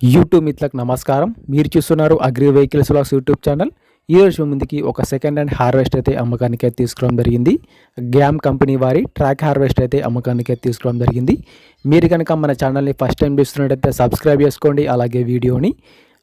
YouTube మిత్రులకు నమస్కారం. మీరు చూస్తున్నారు అగ్రి వెహికల్స్ లాస్ యూట్యూబ్ ఛానల్ ఈ రోజు ముందుకి ఒక సెకండ్ హ్యాండ్ హార్వెస్ట్ అయితే అమ్మకానికి అయితే తీసుకోవడం జరిగింది. గ్యామ్ కంపెనీ వారి ట్రాక్ హార్వెస్ట్ అయితే అమ్మకానికి అయితే తీసుకోవడం జరిగింది. మీరు కనుక మన ఛానల్ని ఫస్ట్ టైం చూస్తున్నట్టయితే సబ్స్క్రైబ్ చేసుకోండి. అలాగే వీడియోని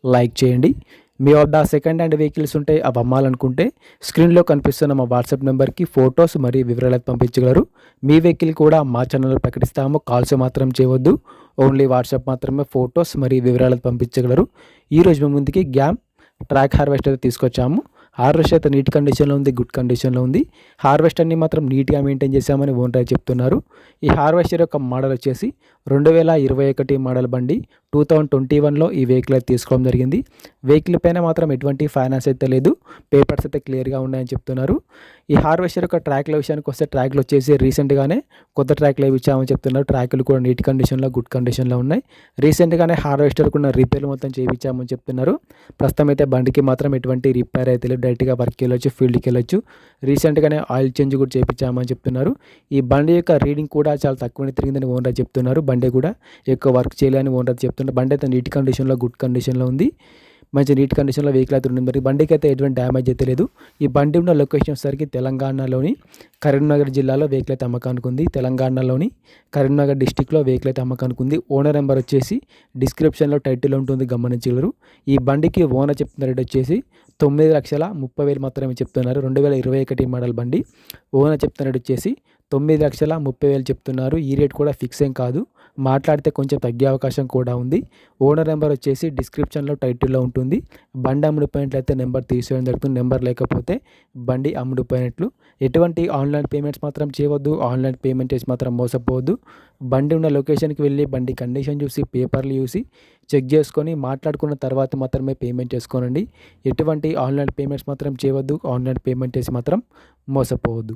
లైక్ చేయండి. మీ వద్ద సెకండ్ హ్యాండ్ వెహికల్స్ ఉంటే అవి అమ్మాలనుకుంటే స్క్రీన్లో కనిపిస్తున్న మా వాట్సాప్ నెంబర్కి ఫొటోస్ మరియు వివరాలు పంపించగలరు. మీ వెహికల్ కూడా మా ఛానల్లో ప్రకటిస్తాము. కాల్స్ మాత్రం చేయవద్దు. ఓన్లీ వాట్సాప్ మాత్రమే ఫొటోస్ మరియు వివరాలు పంపించగలరు. ఈరోజు మీ ముందుకి గ్యామ్ ట్రాక్ హార్వెస్టర్ తీసుకొచ్చాము. హార్వెస్ట్ అయితే నీట్ కండిషన్లో ఉంది గుడ్ కండిషన్లో ఉంది. హార్వెస్టర్ని మాత్రం నీట్గా మెయింటైన్ చేశామని ఓనర్ చెప్తున్నారు. ఈ హార్వెస్టర్ యొక్క మోడల్ వచ్చేసి రెండు వేల ఇరవై ఒకటి మోడల్ బండి టూ థౌజండ్ ట్వంటీ వన్లో ఈ వెహికల్ అయితే తీసుకోవడం జరిగింది. వెహికల్ పైన మాత్రం ఎటువంటి ఫైనాన్స్ అయితే లేదు. పేపర్స్ అయితే క్లియర్గా ఉన్నాయని చెప్తున్నారు. ఈ హార్వెస్టర్ యొక్క ట్రాక్ల విషయానికి వస్తే ట్రాక్లు వచ్చేసి రీసెంట్గానే కొత్త ట్రాక్లు ఇచ్చామని చెప్తున్నారు. ట్రాక్లు కూడా నీట్ కండిషన్లో గుడ్ కండిషన్లో ఉన్నాయి. రీసెంట్గానే హార్వెస్టర్ కూడా రిపేర్లు మొత్తం చేయించామని చెప్తున్నారు. ప్రస్తుతం అయితే బండికి మాత్రం ఎటువంటి రిపేర్ అయితే లేదు. డైరెక్ట్గా వర్క్కి వెళ్ళొచ్చు ఫీల్డ్కి వెళ్ళొచ్చు. రీసెంట్గానే ఆయిల్ చేంజ్ కూడా చేయించామని చెప్తున్నారు. ఈ బండి యొక్క రీడింగ్ కూడా చాలా తక్కువనే తిరిగిందని ఓనర్ చెప్తున్నారు. బండి కూడా ఎక్కువ వర్క్ చేయాలని ఓనర్ చెప్తున్నారు. బండి అయితే నీట్ కండిషన్లో గుడ్ కండిషన్లో ఉంది. మంచి నీట్ కండిషన్లో వెహికల్ అయితే ఉంది మరి బండికి అయితే ఎటువంటి డ్యామేజ్ అయితే లేదు. ఈ బండి ఉన్న లొకేషన్ వచ్చేసరికి తెలంగాణలోని కరీంనగర్ జిల్లాలో వెహికల్ అయితే అమ్మకానికి ఉంది. తెలంగాణలోని కరీంనగర్ డిస్టిక్లో వెహికల్ అయితే అమ్మకానికి ఉంది. ఓనర్ నెంబర్ వచ్చేసి డిస్క్రిప్షన్లో టైటిల్ ఉంటుంది. గమనించగలరు. ఈ బండికి ఓనర్ చెప్తున్న రేట్ వచ్చేసి తొమ్మిది లక్షల ముప్పై వేలు మాత్రమే చెప్తున్నారు. రెండు వేల ఇరవై ఒకటి మోడల్ బండి. ఓనర్ చెప్తున్న రేట్ వచ్చేసి తొమ్మిది లక్షల ముప్పై వేలు చెప్తున్నారు. ఈ రేట్ కూడా ఫిక్స్ ఏం కాదు. మాట్లాడితే కొంచెం తగ్గే అవకాశం కూడా ఉంది. ఓనర్ నెంబర్ వచ్చేసి డిస్క్రిప్షన్లో టైటిల్లో ఉంటుంది. బండి అమ్ముడిపోయినట్లయితే నెంబర్ తీసేయడం జరుగుతుంది. నెంబర్ లేకపోతే బండి అమ్ముడిపోయినట్లు. ఎటువంటి ఆన్లైన్ పేమెంట్స్ మాత్రం చేయవద్దు. ఆన్లైన్ పేమెంట్ చేసి మాత్రం మోసపోవద్దు. బండి ఉన్న లొకేషన్కి వెళ్ళి బండి కండిషన్ చూసి పేపర్లు చూసి చెక్ చేసుకొని మాట్లాడుకున్న తర్వాత మాత్రమే పేమెంట్ చేసుకోనండి. ఎటువంటి ఆన్లైన్ పేమెంట్స్ మాత్రం చేయవద్దు. ఆన్లైన్ పేమెంట్ చేసి మాత్రం మోసపోవద్దు.